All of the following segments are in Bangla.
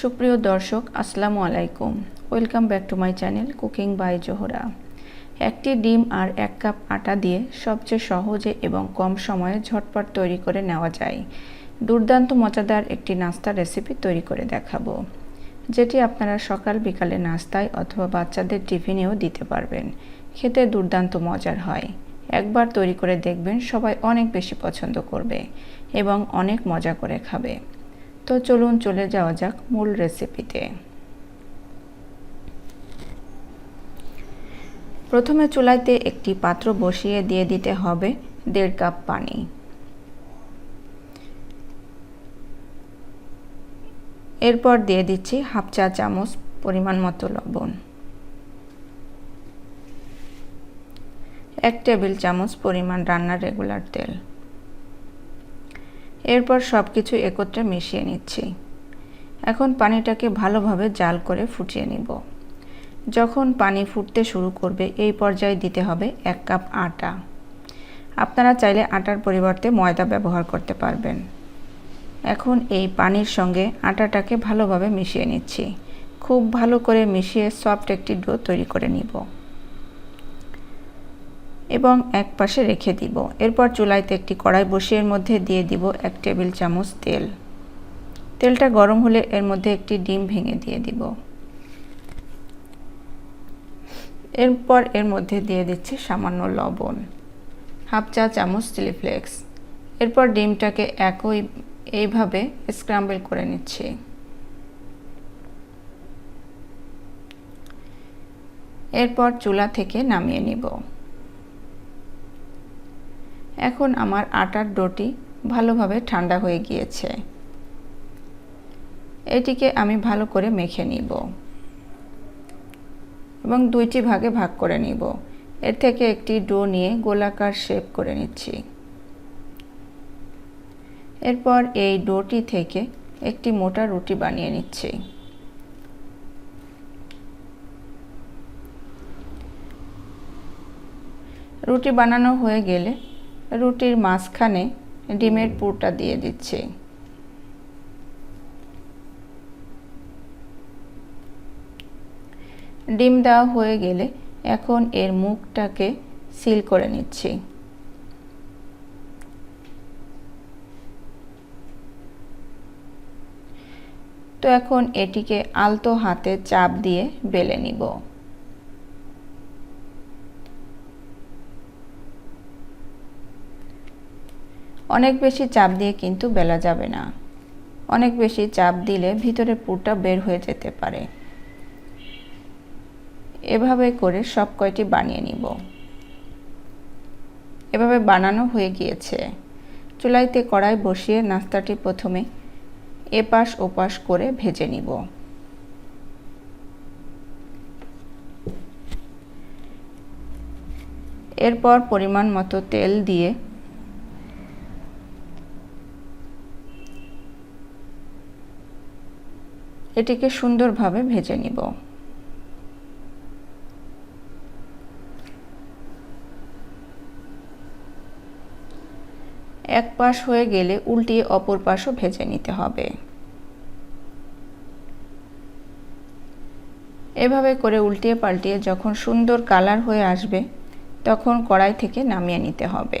সুপ্রিয় দর্শক, আসসালামু আলাইকুম। Welcome back to my channel cooking by Zohra একটি ডিম আর এক কাপ আটা দিয়ে সবচেয়ে সহজে এবং কম সময়ে ঝটপট তৈরি করে নেওয়া যায়। দুর্দান্ত মজাদার একটি নাস্তা রেসিপি তৈরি করে দেখাবো, যেটি আপনারা সকাল বিকালে নাস্তায় অথবা বাচ্চাদের টিফিনেও দিতে পারবেন। খেতে দুর্দান্ত মজার হয়। একবার তৈরি করে দেখবেন সবাই অনেক বেশি পছন্দ করবে এবং অনেক মজা করে খাবে। তো চলুন চলে যাওয়া যাক মূল রেসিপিতে প্রথমে চুলাইতে একটি পাত্র বসিয়ে দিয়ে দিতে হবে দেড় কাপ পানি। এরপর দিয়ে দিচ্ছি হাফ চা চামচ পরিমাণ মতো লবণ। এক টেবিল চামচ পরিমাণ রান্নার রেগুলার তেল। এরপর সব কিছু একত্রে মিশিয়ে নিচ্ছি। এখন পানিটাকে ভালোভাবে জাল করে ফুটিয়ে নিব। যখন পানি ফুটতে শুরু করবে, এই পর্যায়ে দিতে হবে এক কাপ আটা। আপনারা চাইলে আটার পরিবর্তে ময়দা ব্যবহার করতে পারবেন। এখন এই পানির সঙ্গে আটাটাকে ভালোভাবে মিশিয়ে নিচ্ছি। খুব ভালো করে মিশিয়ে সফট একটি ডো তৈরি করে নিব। এবং এক পাশে রেখে দিব। এরপর চুলাইতে একটি কড়াই বসিয়ে এর মধ্যে দিয়ে দিব এক টেবিল চামচ তেল। তেলটা গরম হলে এর মধ্যে একটি ডিম ভেঙে দিয়ে দিব। এরপর এর মধ্যে দিয়ে দিচ্ছি সামান্য লবণ, হাফ চা চামচ চিলি ফ্লেক্স। এরপর ডিমটাকে একই, এইভাবে স্ক্রাম্বল করে নিচ্ছি। এরপর চুলা থেকে নামিয়ে নিব। এখন আমার আটার ডোটি ভালোভাবে ঠান্ডা হয়ে গিয়েছে। এটিকে আমি ভালো করে মেখে নিব। এবং দুইটি ভাগে ভাগ করে নিব। এর থেকে একটি ডো নিয়ে গোলাকার শেপ করে নিচ্ছি। এরপর এই ডোটি থেকে একটি মোটা রুটি বানিয়ে নিচ্ছি। রুটি বানানো হয়ে গেলে রুটির মাঝখানে ডিমের পুরটা দিয়ে দিচ্ছি। ডিম দেওয়া হয়ে গেলে এখন এর মুখটাকে সিল করে নিচ্ছি। তো এখন এটিকে আলতো হাতে চাপ দিয়ে বেলে নিব। অনেক বেশি চাপ দিয়ে কিন্তু বেলা যাবে না। অনেক বেশি চাপ দিলে ভিতরে পুরটা বের হয়ে যেতে পারে। এভাবে করে সব কয়টি বানিয়ে নিব। এভাবে বানানো হয়ে গিয়েছে। চুলাইতে কড়াই বসিয়ে নাস্তাটি প্রথমে এপাশ ওপাশ করে ভেজে নিব। এরপর পরিমাণ মতো তেল দিয়ে এটিকে সুন্দরভাবে ভেজে নিব। এক পাশ হয়ে গেলে উল্টিয়ে অপর পাশও ভেজে নিতে হবে। এভাবে করে উল্টিয়ে পাল্টিয়ে যখন সুন্দর কালার হয়ে আসবে, তখন কড়াই থেকে নামিয়ে নিতে হবে।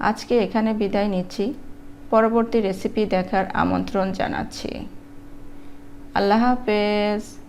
আজকে এখানে বিদায় নিচ্ছি। পরবর্তী রেসিপি দেখার আমন্ত্রণ জানাচ্ছি। আল্লাহ হাফেজ।